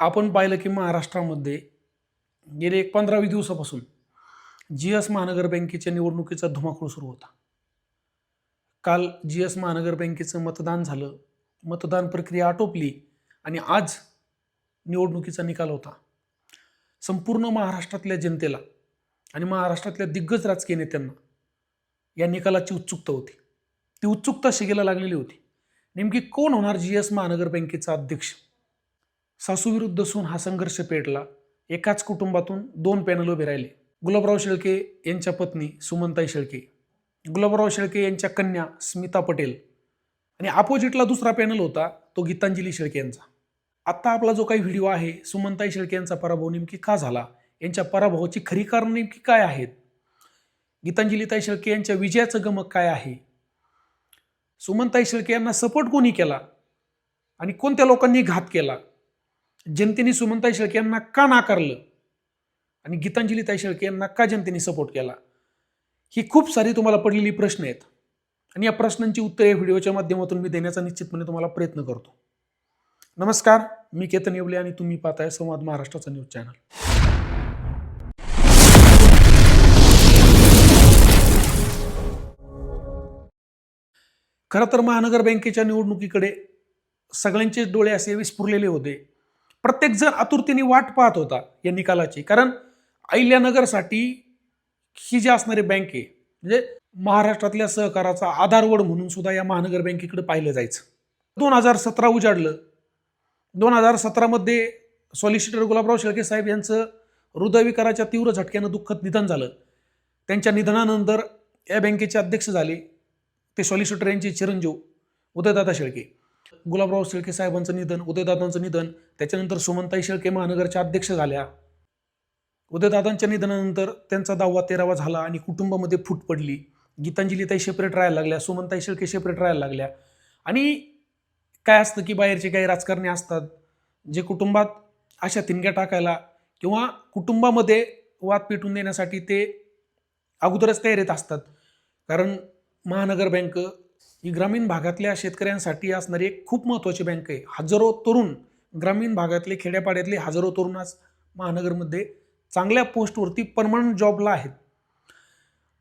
आपण पाहिलं की महाराष्ट्रामध्ये गेले एक पंधरावी दिवसापासून जी एस महानगर बँकेच्या निवडणुकीचा धुमाकूळ सुरू होता. काल जी एस महानगर बँकेचं मतदान झालं. मतदान प्रक्रिया आटोपली आणि आज निवडणुकीचा निकाल होता. संपूर्ण महाराष्ट्रातल्या जनतेला आणि महाराष्ट्रातल्या दिग्गज राजकीय नेत्यांना या निकालाची उत्सुकता होती. ती उत्सुकता शिगेला लागलेली होती. नेमकी कोण होणार जी एस महानगर बँकेचा अध्यक्ष? सासूविरुद्ध सून हा संघर्ष पेटला. एकाच कुटुंबातून दोन पॅनल उभे राहिले. गुलाबराव शेळके यांच्या पत्नी सुमनताई शेळके. गुलाबराव शेळके यांच्या कन्या स्मिता पटेल. आणि अपोजिटला दुसरा पॅनल होता तो गीतांजली शेळके यांचा. आत्ता आपला जो काही व्हिडिओ आहे सुमनताई शेळके यांचा पराभव नेमकी का झाला? यांच्या पराभवाची खरी कारण नेमकी काय आहेत? गीतांजलीताई शेळके यांच्या विजयाचं गमक काय आहे? सुमनताई शेळके यांना सपोर्ट कोणी केला? आणि कोणत्या लोकांनी घात केला? जनतेने सुमनताई शेळके यांना का नाकारलं? आणि गीतांजलीताई शेळके यांना का जनतेने सपोर्ट केला? ही खूप सारी तुम्हाला पडलेली प्रश्न आहेत. आणि या प्रश्नांची उत्तरे या व्हिडिओच्या माध्यमातून मी देण्याचा निश्चितपणे तुम्हाला प्रयत्न करतो. नमस्कार मी केतन येवले आणि तुम्ही पाहताय संवाद महाराष्ट्राचा न्यूज चॅनल. खरं तर महानगर बँकेच्या निवडणुकीकडे सगळ्यांचेच डोळे असे विस्फुरलेले होते. प्रत्येकजण आतुरतेने वाट पाहत होता या निकालाची. कारण अहिल्यानगरसाठी ही जी असणारी बँक आहे म्हणजे महाराष्ट्रातल्या सहकाराचा आधारवड म्हणून सुद्धा या महानगर बँकेकडे पाहिलं जायचं. दोन हजार सतरा उजाडलं. दोन हजार सतरामध्ये सॉलिसिटर गुलाबराव शेळके साहेब यांचं हृदयविकाराच्या तीव्र झटक्यानं दुःखद निधन झालं. त्यांच्या निधनानंतर या बँकेचे अध्यक्ष झाले. ते सॉलिसिटर यांचे चिरंजीव उदयदादा शेळके. गुलाबराव शेळके साहेबांचं निधन उदयदादांचं निधन त्याच्यानंतर सुमनताई शेळके महानगरच्या अध्यक्ष झाल्या. उदयदादांच्या निधनानंतर त्यांचा दहावा तेरावा झाला आणि कुटुंबामध्ये फूट पडली. गीतांजलीताई सेपरेट राहायला लागल्या सुमनताई शेळके सेपरेट राहायला लागल्या. आणि काय असतं की बाहेरचे काही राजकारणी असतात जे कुटुंबात अशा तिणग्या टाकायला किंवा कुटुंबामध्ये वाद पेटून देण्यासाठी ते अगोदरच तयारीत असतात. कारण महानगर बँक ही ग्रामीण भागातल्या शेतकऱ्यांसाठी असणारी एक खूप महत्त्वाची बँक आहे. हजारो तरुण ग्रामीण भागातले खेड्यापाड्यातले हजारो तरुण आज महानगरमध्ये चांगल्या पोस्टवरती परमनंट जॉबला आहेत.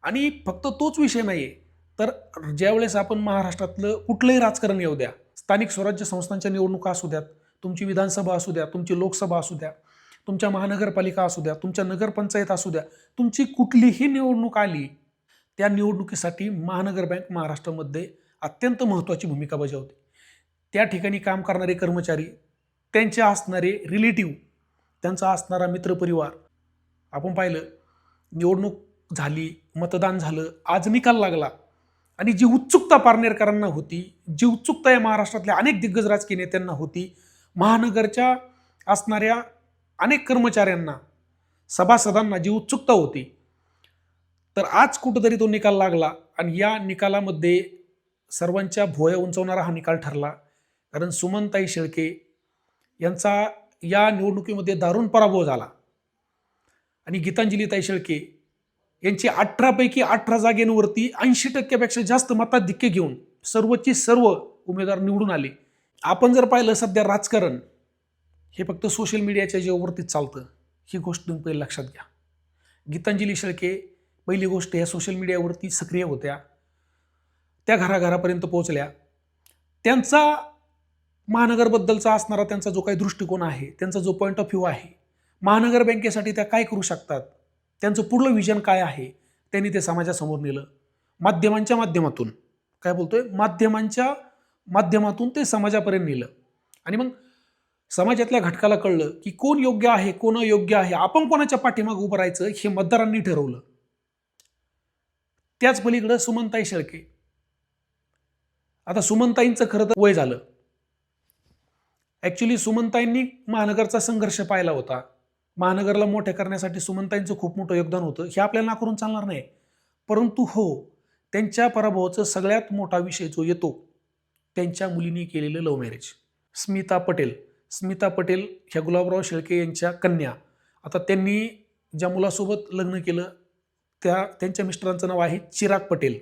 आणि फक्त तोच विषय नाही आहे तर ज्यावेळेस आपण महाराष्ट्रातलं कुठलंही राजकारण येऊ द्या स्थानिक स्वराज्य संस्थांच्या निवडणुका असू द्यात तुमची विधानसभा असू द्या तुमची लोकसभा असू द्या तुमच्या महानगरपालिका असू द्या तुमच्या नगरपंचायत असू द्या तुमची कुठलीही निवडणूक आली त्या निवडणुकीसाठी महानगर बँक महाराष्ट्रामध्ये अत्यंत महत्त्वाची भूमिका बजावते. त्या ठिकाणी काम करणारे कर्मचारी त्यांचे असणारे रिलेटिव्ह त्यांचा असणारा मित्रपरिवार. आपण पाहिलं निवडणूक झाली मतदान झालं आज निकाल लागला आणि जी उत्सुकता पारनेरकरांना होती जी उत्सुकता या महाराष्ट्रातल्या अनेक दिग्गज राजकीय नेत्यांना होती महानगरच्या असणाऱ्या अनेक कर्मचाऱ्यांना सभासदांना जी उत्सुकता होती तर आज कुठंतरी तो निकाल लागला आणि या निकालामध्ये सर्वांच्या भुवया उंचवणारा हा निकाल ठरला. कारण सुमनताई शेळके यांचा या निवडणुकीमध्ये दारुण पराभव झाला. आणि गीतांजलीताई शेळके यांची अठरापैकी अठरा जागेंवरती ऐंशी टक्क्यापेक्षा जास्त मताधिक्य घेऊन सर्वची सर्व उमेदवार निवडून आले. आपण जर पाहिलं सध्या राजकारण हे फक्त सोशल मीडियाच्या जेवरतीच चालतं. ही गोष्ट तुम्ही पहिले लक्षात घ्या. गीतांजली शेळके पहिली गोष्ट ह्या सोशल मीडियावरती सक्रिय होत्या. त्या घराघरापर्यंत पोहोचल्या. त्यांचा महानगरबद्दलचा असणारा त्यांचा जो काही दृष्टिकोन आहे त्यांचा जो पॉईंट ऑफ व्ह्यू आहे महानगर बँकेसाठी त्या काय करू शकतात? त्यांचं पुढलं विजन काय आहे? त्यांनी ते समाजासमोर नेलं. माध्यमांच्या माध्यमातून. काय बोलतोय? माध्यमांच्या माध्यमातून ते समाजापर्यंत नेलं. आणि मग समाजातल्या घटकाला कळलं की कोण योग्य आहे कोण अयोग्य आहे आपण कोणाच्या पाठीमागे उभं राहायचं हे मतदारांनी ठरवलं. त्याच पलीकडं सुमनताई शेळके. आता सुमनताईंचं खरं तर वय झालं. ॲक्च्युली सुमनताईंनी महानगरचा संघर्ष पाहिला होता. महानगरला मोठे करण्यासाठी सुमनताईंचं खूप मोठं योगदान होतं. हे आपल्याला नाकारून चालणार नाही. परंतु हो त्यांच्या पराभवाचं सगळ्यात मोठा विषय जो येतो त्यांच्या मुलीने केलेलं लव्ह मॅरेज स्मिता पटेल. स्मिता पटेल ह्या गुलाबराव शेळके यांच्या कन्या. आता त्यांनी ज्या मुलासोबत लग्न केलं त्या त्यांच्या मिस्टरांचं नाव आहे चिराग पटेल.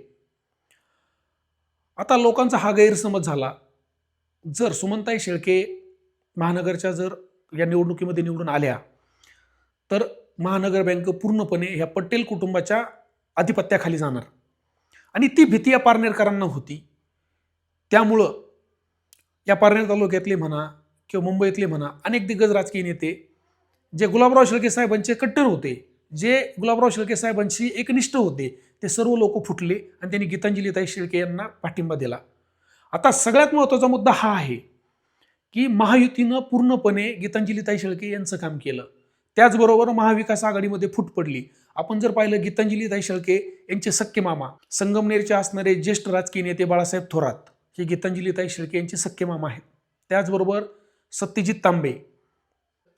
आता लोकांचा हा गैरसमज झाला. जर सुमनताई शेळके महानगरच्या जर या निवडणुकीमध्ये निवडून आल्या तर महानगर बँक पूर्णपणे ह्या पटेल कुटुंबाच्या आधिपत्याखाली जाणार. आणि ती भीती या पारनेरकरांना होती. त्यामुळं या पारनेर तालुक्यातले म्हणा किंवा मुंबईतले म्हणा अनेक दिग्गज राजकीय नेते जे गुलाबराव शेळके साहेबांचे कट्टर होते जे गुलाबराव शेळके साहेबांशी एकनिष्ठ होते ते सर्व लोक फुटले आणि त्यांनी गीतांजलीताई शेळके यांना पाठिंबा दिला. आता सगळ्यात महत्त्वाचा मुद्दा हा आहे की महायुतीनं पूर्णपणे गीतांजलीताई शेळके यांचं काम केलं. त्याचबरोबर महाविकास आघाडीमध्ये फूट पडली. आपण जर पाहिलं गीतांजलीताई शेळके यांचे सख्खे मामा संगमनेरचे असणारे ज्येष्ठ राजकीय नेते बाळासाहेब थोरात हे गीतांजलीताई शेळके यांचे सख्खे मामा आहेत. त्याचबरोबर सत्यजित तांबे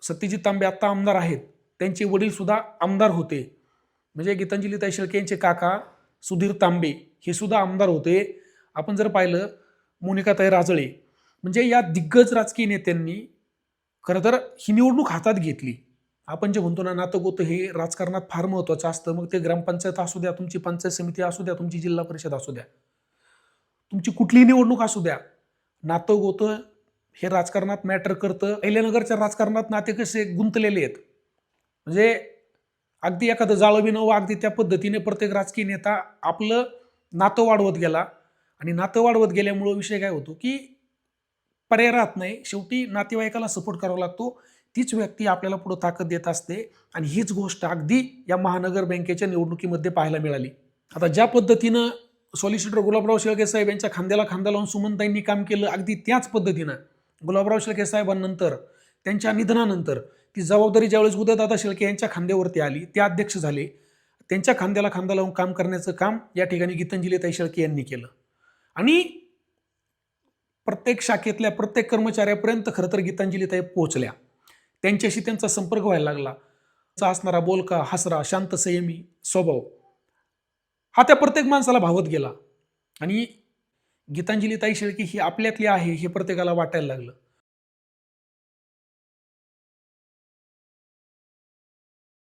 सत्यजित तांबे आत्ता आमदार आहेत. त्यांचे वडीलसुद्धा आमदार होते. म्हणजे गीतांजलीताई शेळके यांचे काका सुधीर तांबे हे सुद्धा आमदार होते. आपण जर पाहिलं मोनिकाताई राजळे म्हणजे या दिग्गज राजकीय नेत्यांनी खरं तर ही निवडणूक हातात घेतली. आपण जे म्हणतो ना नातं गोतं हे राजकारणात फार महत्त्वाचं असतं. मग ते ग्रामपंचायत असू द्या तुमची पंचायत समिती असू द्या तुमची जिल्हा परिषद असू द्या. तुमची कुठलीही निवडणूक असू द्या. नातं गोतं हे राजकारणात मॅटर करतं. अहिल्यानगरच्या राजकारणात नाते कसे गुंतलेले आहेत? म्हणजे अगदी एखादं जाळवी बिनवं अगदी त्या पद्धतीने प्रत्येक राजकीय नेता आपलं नातं वाढवत गेला. आणि नातं वाढवत गेल्यामुळं विषय काय होतो की पर्याय राहत नाही. शेवटी नातेवाईकाला सपोर्ट करावा लागतो. तीच व्यक्ती आपल्याला पुढं ताकद देत असते. आणि हीच गोष्ट अगदी या महानगर बँकेच्या निवडणुकीमध्ये पाहायला मिळाली. आता ज्या पद्धतीनं सॉलिसिटर गुलाबराव शेळके साहेब यांच्या खांद्याला खांदा लावून सुमनताईंनी काम केलं अगदी त्याच पद्धतीनं. गुलाबराव शेळके साहेबांनंतर त्यांच्या निधनानंतर ती जबाबदारी ज्यावेळेस उदयदादा शेळके यांच्या खांद्यावरती आली ते अध्यक्ष झाले. त्यांच्या खांद्याला खांदा लावून काम करण्याचं काम या ठिकाणी गीतांजलीताई शेळके यांनी केलं. आणि प्रत्येक शाखेतल्या प्रत्येक कर्मचाऱ्यापर्यंत खरं तर गीतांजलीताई पोहोचल्या. त्यांच्याशी त्यांचा संपर्क व्हायला लागला. चा असणारा बोलका हसरा शांत संयमी स्वभाव हा त्या प्रत्येक माणसाला भावत गेला. आणि गीतांजलीताई शेळके ही आपल्यातली आहे हे प्रत्येकाला वाटायला लागलं.